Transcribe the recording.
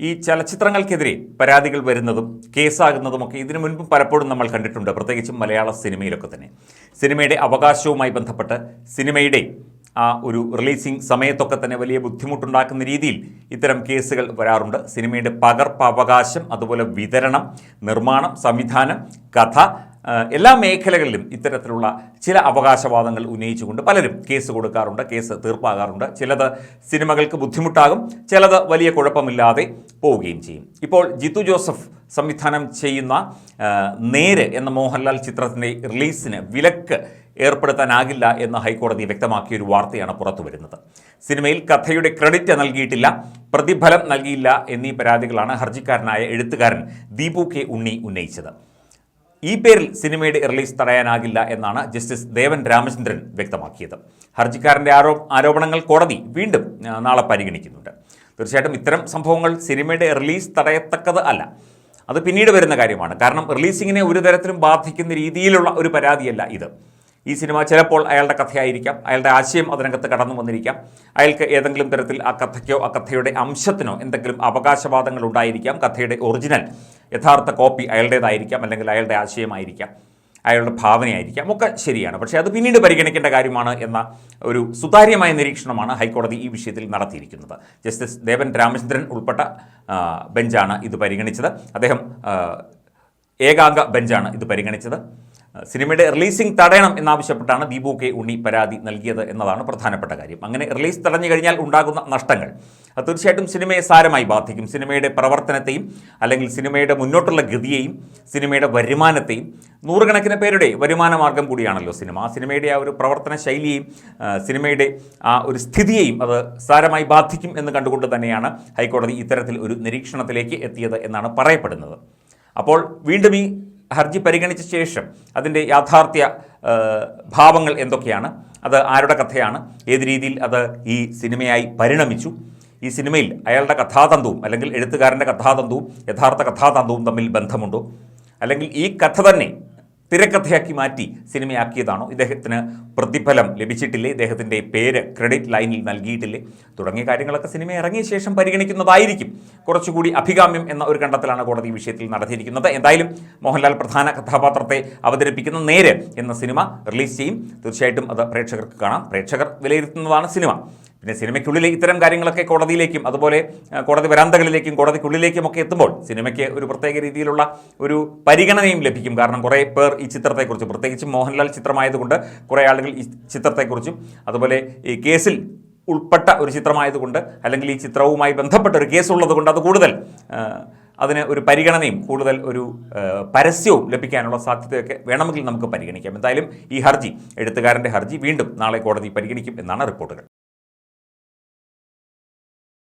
ഈ ചലച്ചിത്രങ്ങൾക്കെതിരെ പരാതികൾ വരുന്നതും കേസാകുന്നതുമൊക്കെ ഇതിനു മുൻപും പലപ്പോഴും നമ്മൾ കണ്ടിട്ടുണ്ട്. പ്രത്യേകിച്ചും മലയാള സിനിമയിലൊക്കെ തന്നെ. സിനിമയുടെ അവകാശവുമായി ബന്ധപ്പെട്ട് സിനിമയുടെ ആ ഒരു റിലീസിംഗ് സമയത്തൊക്കെ തന്നെ വലിയ ബുദ്ധിമുട്ടുണ്ടാക്കുന്ന രീതിയിൽ ഇത്തരം കേസുകൾ വരാറുണ്ട്. സിനിമയുടെ പകർപ്പവകാശം അതുപോലെ വിതരണം നിർമ്മാണം സംവിധാനം കഥ എല്ലാ മേഖലകളിലും ഇത്തരത്തിലുള്ള ചില അവകാശവാദങ്ങൾ ഉന്നയിച്ചുകൊണ്ട് പലരും കേസ് കൊടുക്കാറുണ്ട് കേസ് തീർപ്പാകാറുണ്ട്. ചിലത് സിനിമകൾക്ക് ബുദ്ധിമുട്ടാകും ചിലത് വലിയ കുഴപ്പമില്ലാതെ പോവുകയും ചെയ്യും. ഇപ്പോൾ ജിത്തു ജോസഫ് സംവിധാനം ചെയ്യുന്ന നേര് എന്ന മോഹൻലാൽ ചിത്രത്തിന്റെ റിലീസിന് വിലക്ക് ഏർപ്പെടുത്താനാകില്ല എന്ന് ഹൈക്കോടതി വ്യക്തമാക്കിയ ഒരു വാർത്തയാണ് പുറത്തു വരുന്നത്. സിനിമയിൽ കഥയുടെ ക്രെഡിറ്റ് നൽകിയിട്ടില്ല പ്രതിഫലം നൽകിയില്ല എന്നീ പരാതികളാണ് ഹർജിക്കാരനായ എഴുത്തുകാരൻ ദീപു കെ ഉണ്ണി ഉന്നയിച്ചത്. ഈ പേരിൽ സിനിമയുടെ റിലീസ് തടയാനാകില്ല എന്നാണ് ജസ്റ്റിസ് ദേവൻ രാമചന്ദ്രൻ വ്യക്തമാക്കിയത്. ഹർജിക്കാരന്റെ ആരോ ആരോപണങ്ങൾ കോടതി വീണ്ടും നാളെ പരിഗണിക്കുന്നുണ്ട്. തീർച്ചയായിട്ടും ഇത്തരം സംഭവങ്ങൾ സിനിമയുടെ റിലീസ് തടയത്തക്കത് അല്ല. അത് പിന്നീട് വരുന്ന കാര്യമാണ്. കാരണം റിലീസിങ്ങിനെ ഒരു തരത്തിലും ബാധിക്കുന്ന രീതിയിലുള്ള ഒരു പരാതിയല്ല ഇത്. ഈ സിനിമ ചിലപ്പോൾ അയാളുടെ കഥയായിരിക്കാം അയാളുടെ ആശയം അതിനകത്ത് കടന്നു വന്നിരിക്കാം. അയാൾക്ക് ഏതെങ്കിലും തരത്തിൽ ആ കഥയ്ക്കോ ആ കഥയുടെ അംശത്തിനോ എന്തെങ്കിലും അവകാശവാദങ്ങൾ ഉണ്ടായിരിക്കാം. കഥയുടെ ഒറിജിനൽ യഥാർത്ഥ കോപ്പി അയാളുടേതായിരിക്കാം അല്ലെങ്കിൽ അയാളുടെ ആശയമായിരിക്കാം അയാളുടെ ഭാവനയായിരിക്കാം. ഒക്കെ ശരിയാണ്. പക്ഷേ അത് പിന്നീട് പരിഗണിക്കേണ്ട കാര്യമാണ് എന്ന ഒരു സുതാര്യമായ നിരീക്ഷണമാണ് ഹൈക്കോടതി ഈ വിഷയത്തിൽ നടത്തിയിരിക്കുന്നത്. ജസ്റ്റിസ് ദേവൻ രാമചന്ദ്രൻ ഉൾപ്പെട്ട ബെഞ്ചാണ് ഇത് പരിഗണിച്ചത്. അദ്ദേഹം ഏകാംഗ ബെഞ്ചാണ് ഇത് പരിഗണിച്ചത്. സിനിമയുടെ റിലീസിംഗ് തടയണം എന്നാവശ്യപ്പെട്ടാണ് ദീപു കെ ഉണ്ണി പരാതി നൽകിയത് എന്നതാണ് പ്രധാനപ്പെട്ട കാര്യം. അങ്ങനെ റിലീസ് തടഞ്ഞു കഴിഞ്ഞാൽ ഉണ്ടാകുന്ന നഷ്ടങ്ങൾ അത് തീർച്ചയായിട്ടും സിനിമയെ സാരമായി ബാധിക്കും. സിനിമയുടെ പ്രവർത്തനത്തെയും അല്ലെങ്കിൽ സിനിമയുടെ മുന്നോട്ടുള്ള ഗതിയെയും സിനിമയുടെ വരുമാനത്തെയും നൂറുകണക്കിന് പേരുടെ വരുമാന മാർഗം കൂടിയാണല്ലോ സിനിമ. സിനിമയുടെ ആ ഒരു പ്രവർത്തന ശൈലിയെയും സിനിമയുടെ ആ ഒരു സ്ഥിതിയെയും അത് സാരമായി ബാധിക്കും എന്ന് കണ്ടുകൊണ്ട് തന്നെയാണ് ഹൈക്കോടതി ഇത്തരത്തിൽ ഒരു നിരീക്ഷണത്തിലേക്ക് എത്തിയത് എന്നാണ് പറയപ്പെടുന്നത്. അപ്പോൾ വീണ്ടും ഈ ഹർജി പരിഗണിച്ച ശേഷം അതിന്റെ യാഥാർത്ഥ്യ ഭാവങ്ങൾ എന്തൊക്കെയാണ്? അത് ആരുടെ കഥയാണ്? ഏത് രീതിയിൽ അത് ഈ സിനിമയായി പരിണമിച്ചു? ഈ സിനിമയിൽ അയാളുടെ കഥാതന്തുവും അല്ലെങ്കിൽ എഴുത്തുകാരന്റെ കഥാതന്തുവും യഥാർത്ഥ കഥാതന്തുവും തമ്മിൽ ബന്ധമുണ്ടോ? അല്ലെങ്കിൽ ഈ കഥ തന്നെ തിരക്കഥയാക്കി മാറ്റി സിനിമയാക്കിയതാണോ? ഇദ്ദേഹത്തിന് പ്രതിഫലം ലഭിച്ചിട്ടില്ലേ? ഇദ്ദേഹത്തിന്റെ പേര് ക്രെഡിറ്റ് ലൈനിൽ നൽകിയിട്ടില്ലേ? തുടങ്ങിയ കാര്യങ്ങളൊക്കെ സിനിമ ഇറങ്ങിയ ശേഷം പരിഗണിക്കുന്നതായിരിക്കും. കുറച്ചുകൂടി അഭികാമ്യം എന്ന ഒരു കണ്ടെത്തലാണ് കോടതി വിഷയത്തിൽ നടത്തിയിരിക്കുന്നത്. എന്തായാലും മോഹൻലാൽ പ്രധാന കഥാപാത്രത്തെ അവതരിപ്പിക്കുന്ന നേര് എന്ന സിനിമ റിലീസ് ചെയ്യും. തീർച്ചയായിട്ടും അത് പ്രേക്ഷകർക്ക് കാണാം. പ്രേക്ഷകർ വിലയിരുത്തുന്നതാണ് സിനിമ. പിന്നെ സിനിമയ്ക്കുള്ളിലെ ഇത്തരം കാര്യങ്ങളൊക്കെ കോടതിയിലേക്കും അതുപോലെ കോടതി വരാന്തകളിലേക്കും കോടതിക്കുള്ളിലേക്കും ഒക്കെ എത്തുമ്പോൾ സിനിമയ്ക്ക് ഒരു പ്രത്യേക രീതിയിലുള്ള ഒരു പരിഗണനയും ലഭിക്കും. കാരണം കുറേ പേർ ഈ ചിത്രത്തെക്കുറിച്ച് പ്രത്യേകിച്ച് മോഹൻലാൽ ചിത്രമായതുകൊണ്ട് കുറേ ആളുകൾ ഈ ചിത്രത്തെക്കുറിച്ചും അതുപോലെ ഈ കേസിൽ ഉൾപ്പെട്ട ഒരു ചിത്രമായതുകൊണ്ട് അല്ലെങ്കിൽ ഈ ചിത്രവുമായി ബന്ധപ്പെട്ട ഒരു കേസുള്ളത് കൊണ്ട് അത് കൂടുതൽ അതിന് ഒരു പരിഗണനയും കൂടുതൽ ഒരു പരസ്യവും ലഭിക്കാനുള്ള സാധ്യതയൊക്കെ വേണമെങ്കിൽ നമുക്ക് പരിഗണിക്കാം. എന്തായാലും ഈ ഹർജി എഴുത്തുകാരന്റെ ഹർജി വീണ്ടും നാളെ കോടതി പരിഗണിക്കും എന്നാണ് റിപ്പോർട്ടുകൾ.